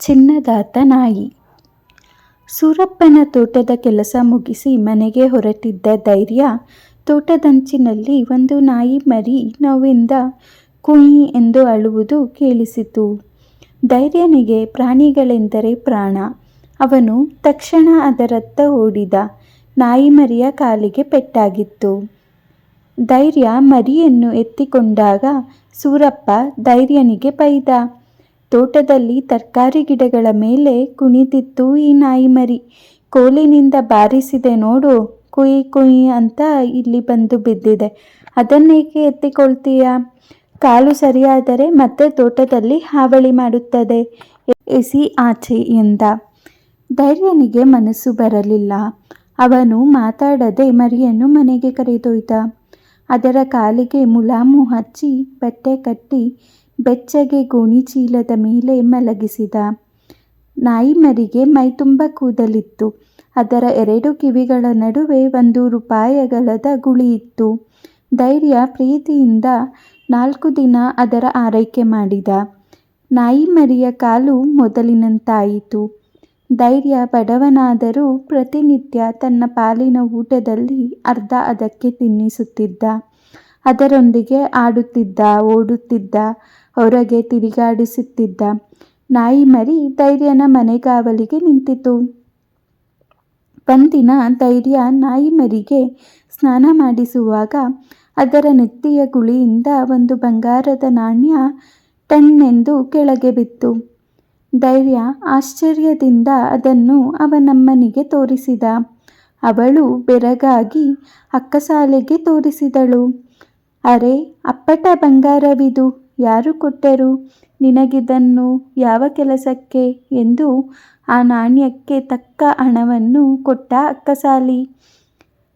ಚಿನ್ನದಾತ ನಾಯಿ. ಸೂರಪ್ಪನ ತೋಟದ ಕೆಲಸ ಮುಗಿಸಿ ಮನೆಗೆ ಹೊರಟಿದ್ದ ಧೈರ್ಯ, ತೋಟದಂಚಿನಲ್ಲಿ ಒಂದು ನಾಯಿ ಮರಿ ನೋವಿಂದ ಕುಯಿ ಎಂದು ಅಳುವುದು ಕೇಳಿಸಿತು. ಧೈರ್ಯನಿಗೆ ಪ್ರಾಣಿಗಳೆಂದರೆ ಪ್ರಾಣ. ಅವನು ತಕ್ಷಣ ಅದರತ್ತ ಓಡಿದ ನಾಯಿ ಮರಿಯ ಕಾಲಿಗೆ ಪೆಟ್ಟಾಗಿತ್ತು. ಧೈರ್ಯ ಮರಿಯನ್ನು ಎತ್ತಿಕೊಂಡಾಗ ಸೂರಪ್ಪ ಧೈರ್ಯನಿಗೆ ಬೈದ ತೋಟದಲ್ಲಿ ತರಕಾರಿ ಗಿಡಗಳ ಮೇಲೆ ಕುಣಿತಿತ್ತು ಈ ನಾಯಿ ಮರಿ. ಕೋಲಿನಿಂದ ಬಾರಿಸಿದೆ ನೋಡು, ಕುಯಿ ಕುಯಿ ಅಂತ ಇಲ್ಲಿ ಬಂದು ಬಿದ್ದಿದೆ. ಅದನ್ನೇಕೆ ಎತ್ತಿಕೊಳ್ತೀಯ? ಕಾಲು ಸರಿಯಾದರೆ ಮತ್ತೆ ತೋಟದಲ್ಲಿ ಹಾವಳಿ ಮಾಡುತ್ತದೆ. ಎಸಿ ಆಚೆ ಎಂದ. ಧೈರ್ಯನಿಗೆ ಮನಸ್ಸು ಬರಲಿಲ್ಲ. ಅವನು ಮಾತಾಡದೆ ಮರಿಯನ್ನು ಮನೆಗೆ ಕರೆದೊಯ್ದ. ಅದರ ಕಾಲಿಗೆ ಮುಲಾಮು ಹಚ್ಚಿ ಬಟ್ಟೆ ಕಟ್ಟಿ ಬೆಚ್ಚಗೆ ಗೋಣಿಚೀಲದ ಮೇಲೆ ಮಲಗಿಸಿದ. ಮರಿಗೆ ಮೈತುಂಬ ಕೂದಲಿತ್ತು. ಅದರ ಎರಡು ಕಿವಿಗಳ ನಡುವೆ ಒಂದು ರೂಪಾಯಗಳದ ಗುಳಿ ಇತ್ತು. ಧೈರ್ಯ, ಪ್ರೀತಿಯಿಂದ ನಾಲ್ಕು ದಿನ ಅದರ ಆರೈಕೆ ಮಾಡಿದ. ನಾಯಿ ಮರಿಯ ಕಾಲು ಮೊದಲಿನಂತಾಯಿತು. ಧೈರ್ಯ, ಬಡವನಾದರೂ ಪ್ರತಿನಿತ್ಯ ತನ್ನ ಪಾಲಿನ ಊಟದಲ್ಲಿ ಅರ್ಧ ಅದಕ್ಕೆ ತಿನ್ನಿಸುತ್ತಿದ್ದ. ಅದರೊಂದಿಗೆ ಆಡುತ್ತಿದ್ದ, ಓಡುತ್ತಿದ್ದ, ಹೊರಗೆ ತಿರುಗಾಡಿಸುತ್ತಿದ್ದ ನಾಯಿ ಮರಿ ಧೈರ್ಯನ ಮನೆಗಾವಲಿಗೆ ನಿಂತಿತು. ಒಂದಿನ ಧೈರ್ಯ ನಾಯಿ ಮರಿಗೆ ಸ್ನಾನ ಮಾಡಿಸುವಾಗ ಅದರ ನೆತ್ತಿಯ ಗುಳಿಯಿಂದ ಒಂದು ಬಂಗಾರದ ನಾಣ್ಯ ಟಣ್ಣೆಂದು ಕೆಳಗೆ ಬಿತ್ತು. ಧೈರ್ಯ ಆಶ್ಚರ್ಯದಿಂದ ಅದನ್ನು ಅವನಮ್ಮನಿಗೆ ತೋರಿಸಿದ. ಅವಳು ಬೆರಗಾಗಿ ಅಕ್ಕಸಾಲೆಗೆ ತೋರಿಸಿದಳು. ಅರೆ, ಅಪ್ಪಟ ಬಂಗಾರವಿದು ಯಾರು ಕೊಟ್ಟರು? ನಿನಗಿದನ್ನು ಯಾವ ಕೆಲಸಕ್ಕೆ ಎಂದು ಆ ನಾಣ್ಯಕ್ಕೆ ತಕ್ಕ ಹಣವನ್ನು ಕೊಟ್ಟ ಅಕ್ಕಸಾಲಿ.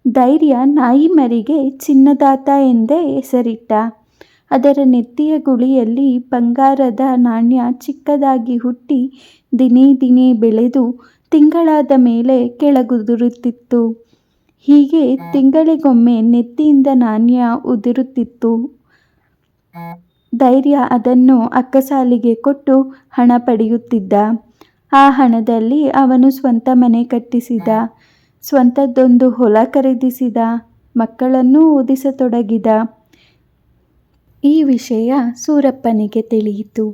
ಧೈರ್ಯ ನಾಯಿ ಮರಿಗೆ ಚಿನ್ನದಾತ ಎಂದೇ ಹೆಸರಿಟ್ಟ. ಅದರ ನೆತ್ತಿಯ ಗುಳಿಯಲ್ಲಿ ಬಂಗಾರದ ನಾಣ್ಯ ಚಿಕ್ಕದಾಗಿ ಹುಟ್ಟಿ ದಿನೇ ದಿನೇ ಬೆಳೆದು ತಿಂಗಳಾದ ಮೇಲೆ ಕೆಳಗುದುರುತ್ತಿತ್ತು. ಹೀಗೆ ತಿಂಗಳಿಗೊಮ್ಮೆ ನೆತ್ತಿಯಿಂದ ನಾಣ್ಯ ಉದುರುತ್ತಿತ್ತು. ಧೈರ್ಯ ಅದನ್ನು ಅಕ್ಕಸಾಲಿಗೆ ಕೊಟ್ಟು ಹಣ ಪಡೆಯುತ್ತಿದ್ದ. ಆ ಹಣದಲ್ಲಿ ಅವನು ಸ್ವಂತ ಮನೆ ಕಟ್ಟಿಸಿದ, ಸ್ವಂತದ್ದೊಂದು ಹೊಲ ಖರೀದಿಸಿದ, ಮಕ್ಕಳನ್ನೂ ಓದಿಸತೊಡಗಿದ. ಈ ವಿಷಯ ಸೂರಪ್ಪನಿಗೆ ತಿಳಿಯಿತು.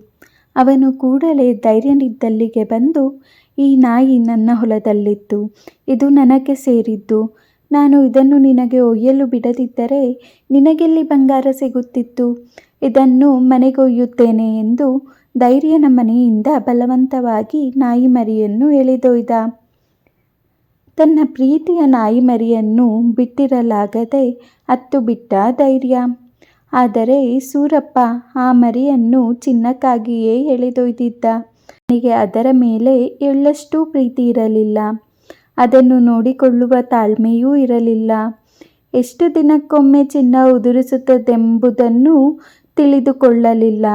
ಅವನು ಕೂಡಲೇ ಧೈರ್ಯನಿದ್ದಲ್ಲಿಗೆ ಬಂದು, ಈ ನಾಯಿ ನನ್ನ ಹೊಲದಲ್ಲಿತ್ತು, ಇದು ನನಗೆ ಸೇರಿದ್ದು ನಾನು ಇದನ್ನು ನಿನಗೆ ಒಯ್ಯಲು ಬಿಡದಿದ್ದರೆ ನಿನಗೆಲ್ಲಿ ಬಂಗಾರ ಸಿಗುತ್ತಿತ್ತು? ಇದನ್ನು ಮನೆಗೊಯ್ಯುತ್ತೇನೆ ಎಂದು ಧೈರ್ಯನ ಮನೆಯಿಂದ ಬಲವಂತವಾಗಿ ನಾಯಿ ಮರಿಯನ್ನು ಎಳೆದೊಯ್ದ. ತನ್ನ ಪ್ರೀತಿಯ ನಾಯಿ ಮರಿಯನ್ನು ಬಿಟ್ಟಿರಲಾಗದೆ ಅತ್ತು ಬಿಟ್ಟ ಧೈರ್ಯ. ಆದರೆ ಸೂರಪ್ಪ ಆ ಮರಿಯನ್ನು ಚಿನ್ನಕ್ಕಾಗಿಯೇ ಎಳೆದೊಯ್ದಿದ್ದ. ನನಗೆ ಅದರ ಮೇಲೆ ಎಳ್ಳಷ್ಟೂ ಪ್ರೀತಿ ಇರಲಿಲ್ಲ. ಅದನ್ನು ನೋಡಿಕೊಳ್ಳುವ ತಾಳ್ಮೆಯೂ ಇರಲಿಲ್ಲ. ಎಷ್ಟು ದಿನಕ್ಕೊಮ್ಮೆ ಚಿನ್ನ ಉದುರಿಸುತ್ತದೆಂಬುದನ್ನು ತಿಳಿದುಕೊಳ್ಳಲಿಲ್ಲ.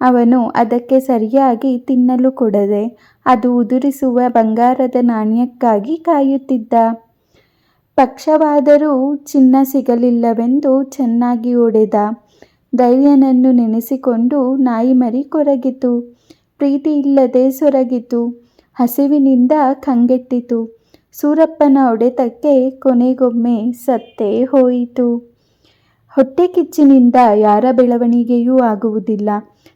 ಅವನು ಅದಕ್ಕೆ ಸರಿಯಾಗಿ ತಿನ್ನಲು ಕೊಡದೆ ಅದು ಉದುರಿಸುವ ಬಂಗಾರದ ನಾಣ್ಯಕ್ಕಾಗಿ ಕಾಯುತ್ತಿದ್ದ. ಪಕ್ಷವಾದರೂ ಚಿನ್ನ ಸಿಗಲಿಲ್ಲವೆಂದು ಚೆನ್ನಾಗಿ ಒಡೆದ ಧೈರ್ಯನನ್ನು ನೆನೆಸಿಕೊಂಡು ನಾಯಿ ಮರಿ ಕೊರಗಿತು. ಪ್ರೀತಿ ಇಲ್ಲದೆ ಸೊರಗಿತು. ಹಸಿವಿನಿಂದ ಕಂಗೆಟ್ಟಿತು. ಸೂರಪ್ಪನ ಹೊಡೆತಕ್ಕೆ ಕೊನೆಗೊಮ್ಮೆ ಸತ್ತೇ ಹೋಯಿತು. ಹೊಟ್ಟೆ ಕಿಚ್ಚಿನಿಂದ ಯಾರ ಬೆಳವಣಿಗೆಯೂ ಆಗುವುದಿಲ್ಲ.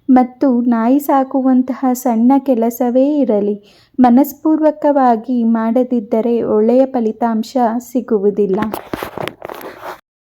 ಮತ್ತು ನಾಯಿ ಸಾಕುವಂತಹ ಸಣ್ಣ ಕೆಲಸವೇ ಇರಲಿ. ಮನಸ್ಪೂರ್ವಕವಾಗಿ ಮಾಡದಿದ್ದರೆ ಒಳ್ಳೆಯ ಫಲಿತಾಂಶ ಸಿಗುವುದಿಲ್ಲ.